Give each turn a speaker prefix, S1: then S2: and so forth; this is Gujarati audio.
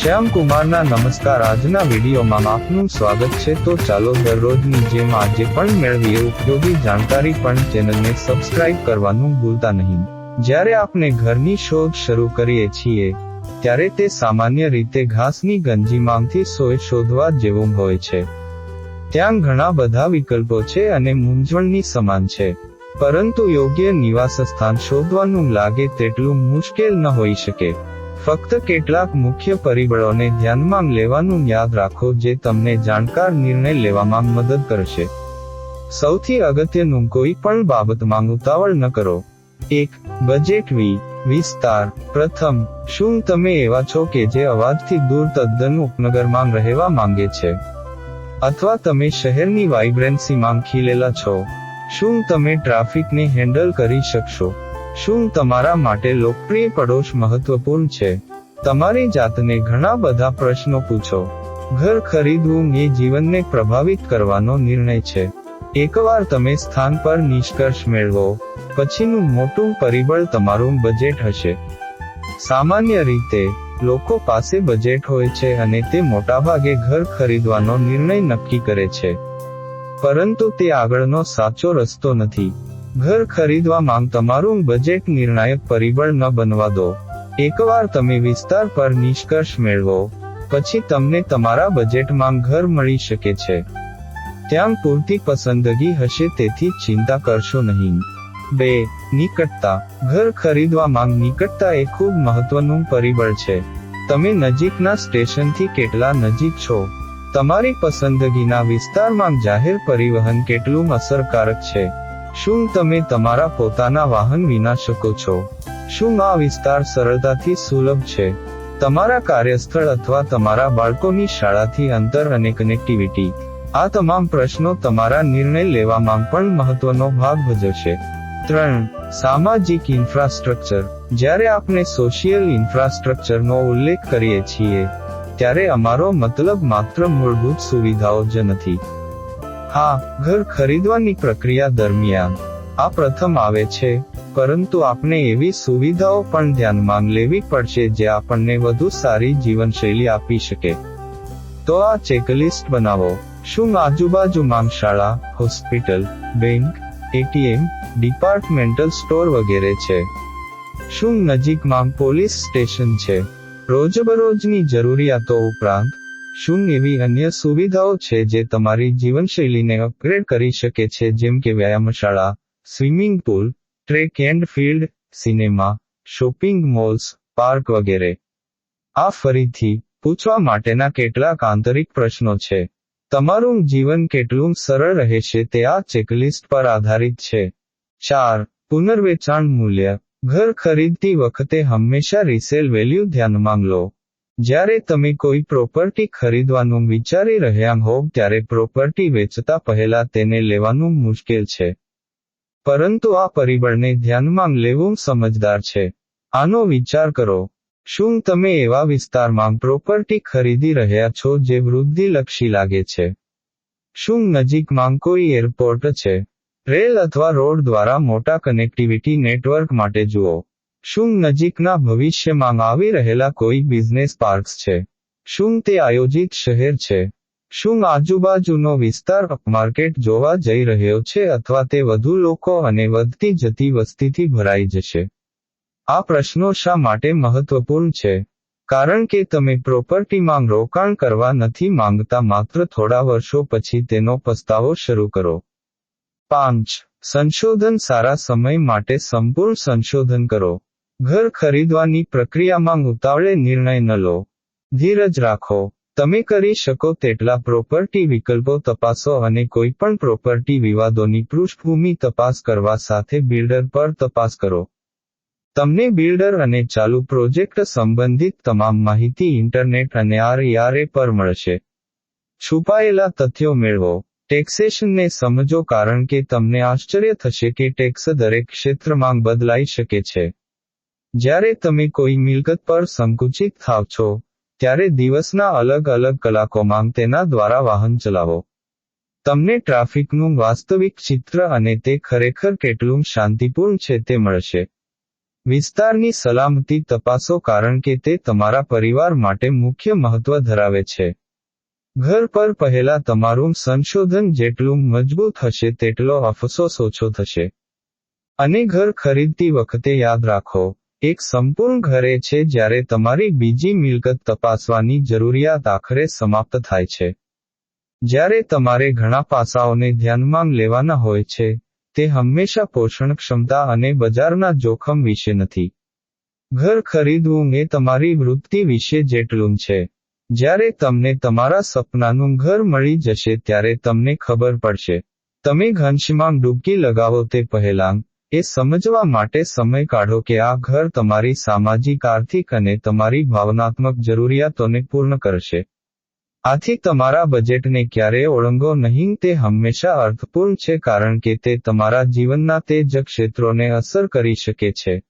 S1: શ્યામ કુમારના નમસ્કાર. આજના વિડીયોમાં આપનું સ્વાગત છે. તો ચાલો દરરોજની જેમ આજે પણ મેળવીએ ઉપયોગી જાણકારી પણ ચેનલને સબસ્ક્રાઇબ કરવાનું ભૂલતા નહીં. જ્યારે આપણે ઘરની શોધ શરૂ કરીએ છીએ, ત્યારે તે સામાન્ય રીતે ઘાસની ગંજી માંગથી સોય શોધવા જેવું હોય છે. ત્યાં ઘણા બધા વિકલ્પો છે અને મૂંઝવણની સમાન છે. પરંતુ યોગ્ય નિવાસ સ્થાન શોધવાનું લાગે તેટલું મુશ્કેલ ન હોઈ શકે. ફક્ત કેટલાક મુખ્ય પરિબળોને ધ્યાનમાં લેવાનું યાદ રાખો જે તમને જાણકાર નિર્ણય લેવામાં મદદ કરશે. સૌથી અગત્યનું કોઈ પણ બાબતમાં ઉતાવળ ન કરો. એક બજેટ વી, વિસ્તાર. પ્રથમ, શું તમે એવા છો કે જે અવાજથી દૂર તદ્દન ઉપનગરમાં રહેવા માંગે છે? અથવા તમે શહેરની વાઇબ્રન્સીમાં ખીલેલા છો? શું તમે ટ્રાફિકને હેન્ડલ કરી શકશો? શું તમારા માટે લોકપ્રિય પડોશ મહત્વપૂર્ણ છે? તમારી જાતને ઘણા બધા પ્રશ્નો પૂછો. ઘર ખરીદવું એ જીવનને પ્રભાવિત કરવાનો નિર્ણય છે. એકવાર તમે સ્થાન પર નિષ્કર્ષ મેળવો, પછીનું મોટું પરિબળ તમારું બજેટ હશે. સામાન્ય રીતે, લોકો પાસે બજેટ હોય છે અને તે મોટાભાગે ઘર ખરીદવાનો નિર્ણય નક્કી કરે છે. પરંતુ તે આગળનો સાચો રસ્તો નથી. ઘર ખરીદવા માંગ તમારું બજેટ નિર્ણાયક પરિબળ ન બનવા દો. એકવાર તમે વિસ્તાર પર નિષ્કર્ષ મેળવો, પછી તમને તમારા બજેટમાં ઘર મળી શકે છે. ત્યાં પૂરતી પસંદગી હશે તેથી ચિંતા કરશો નહીં. બે, નિકટતા. ઘર ખરીદવા માંગ નિકટતા એ ખૂબ મહત્વનું પરિબળ છે. તમે નજીકના સ્ટેશનથી કેટલા નજીક છો? તમારી પસંદગીના વિસ્તારમાં જાહેર પરિવહન કેટલું અસરકારક છે? શું તમે તમારા પોતાના વાહન વિના શકો છો? શું આ વિસ્તાર સરળતાથી સુલભ છે? તમારા કાર્યસ્થળ અથવા તમારા બાળકોની શાળાથી અંતર અને કનેક્ટિવિટી આ તમામ પ્રશ્નો તમારા નિર્ણય લેવામાં પણ મહત્વનો ભાગ ભજવશે. ત્રણ, સામાજિક ઇન્ફ્રાસ્ટ્રક્ચર જ્યારે આપણે સોશિયલ ઇન્ફ્રાસ્ટ્રક્ચરનો ઉલ્લેખ કરીએ છીએ, ત્યારે અમારો મતલબ માત્ર મૂળભૂત સુવિધાઓ જ નથી. હા, ઘર ખરીદવાની પ્રક્રિયા દરમિયાન. આ પ્રથમ આવે છે, પરંતુ આપણે એવી સુવિધાઓ પણ ધ્યાનમાં લેવી પડશે જે આપણને વધુ સારી જીવનશૈલી આપી શકે. તો આ ચેકલિસ્ટ બનાવો. શું આજુબાજુમાં શાળા hospital bank ATM departmental store વગેરે છે? શું નજીકમાં પોલીસ સ્ટેશન છે? રોજબરોજની જરૂરિયાતો ઉપરાંત શું એવી અન્ય સુવિધાઓ છે જે તમારી જીવનશૈલીને અપગ્રેડ કરી શકે છે? જેમ કે વ્યાયામશાળા, swimming pool, track and field, cinema, shopping malls, park વગેરે. આ ફરીથી પૂછવા માટેના કેટલાક આંતરિક પ્રશ્નો છે. તમારું જીવન કેટલું સરળ રહેશે તે આ ચેકલિસ્ટ પર આધારિત છે. ચાર, પુનર્વેચાણ મૂલ્ય. ઘર ખરીદતી વખતે હંમેશા રિસેલ વેલ્યુ ધ્યાનમાં લો. જ્યારે તમે કોઈ પ્રોપર્ટી ખરીદવાનું વિચારી રહ્યા હોવ ત્યારે પ્રોપર્ટી વેચતા પહેલા તેને લેવાનું મુશ્કેલ છે. પરંતુ આ પરિબળને ધ્યાનમાં લેવું સમજદાર છે. આનો વિચાર કરો. શું તમે એવા વિસ્તારમાં પ્રોપર્ટી ખરીદી રહ્યા છો જે વૃદ્ધિલક્ષી લાગે છે? શું નજીકમાં કોઈ એરપોર્ટ છે? રેલ અથવા રોડ દ્વારા મોટા કનેક્ટિવિટી નેટવર્ક માટે જુઓ. શું નજીકના ભવિષ્યમાં આવી રહેલા કોઈ બિઝનેસ પાર્ક્સ છે? શું તે આયોજિત શહેર છે? શું આજુબાજુનો વિસ્તાર માર્કેટ જોવા જઈ રહ્યો છે અથવા તે વધુ લોકો અને વધતી જતી વસ્તીથી ભરાઈ જશે? આ પ્રશ્નો શા માટે મહત્વપૂર્ણ છે? કારણ કે તમે પ્રોપર્ટીમાં રોકાણ કરવા નથી માંગતા માત્ર થોડા વર્ષો પછી તેનો પસ્તાવો શરૂ કરો. પાંચ. સંશોધન સારા સમય માટે સંપૂર્ણ સંશોધન કરો. ઘર ખરીદવાની પ્રક્રિયામાં ઉતાવળે નિર્ણય ન લો. ધીરજ રાખો. તમે કરી શકો તેટલા પ્રોપર્ટી વિકલ્પો તપાસો અને કોઈપણ પ્રોપર્ટી વિવાદોની પૃષ્ઠભૂમિ તપાસ કરવા સાથે બિલ્ડર પર તપાસ કરો. તમને બિલ્ડર અને ચાલુ પ્રોજેક્ટ સંબંધિત તમામ માહિતી ઇન્ટરનેટ અને આરઈઆરએ પર મળશે. છુપાયેલા તથ્યો મેળવો. ટેક્સેશનને સમજો કારણ કે તમને આશ્ચર્ય થશે કે ટેક્સ દરેક ક્ષેત્રમાં બદલાઈ શકે છે. જ્યારે તમે કોઈ મિલકત પર સંકુચિત થાવ છો, ત્યારે દિવસના અલગ અલગ કલાકોમાં તેના દ્વારા વાહન ચલાવો. તમને ટ્રાફિકનું વાસ્તવિક ચિત્ર અને તે ખરેખર કેટલું શાંતિપૂર્ણ છે તે મળશે. વિસ્તારની સલામતી તપાસો કારણ કે તે તમારા પરિવાર માટે મુખ્ય મહત્વ ધરાવે છે. ઘર પર પહેલા તમારું સંશોધન જેટલું મજબૂત હશે તેટલો અફસોસ ઓછો થશે. અને ઘર ખરીદતી વખતે યાદ રાખો એક સંપૂર્ણ ઘરે છે જ્યારે તમારી બીજી મિલકત તપાસવાની જરૂરિયાત આખરે સમાપ્ત થાય છે. જ્યારે તમારે ઘણા પાસાઓને ધ્યાનમાં લેવાના હોય છે, તે હંમેશા પોષણ ક્ષમતા અને બજારના જોખમ વિશે નથી. ઘર ખરીદવું એ તમારી વૃત્તિ વિશે જેટલું છે. જ્યારે તમને તમારા સપનાનું ઘર મળી જશે ત્યારે તમને ખબર પડશે. તમે ઘનશ્યામ ડૂબકી લગાવો તે પહેલાં એ સમજવા માટે સમય કાઢો કે આ ઘર તમારી સામાજિક, આર્થિક અને તમારી ભાવનાત્મક જરૂરિયાતોને પૂર્ણ કરશે. આથી તમારા બજેટને ક્યારેય ઓળંગો નહીં, તે હંમેશા અર્થપૂર્ણ છે કારણ કે તે તમારા જીવનના તે જ ક્ષેત્રોને અસર કરી શકે છે.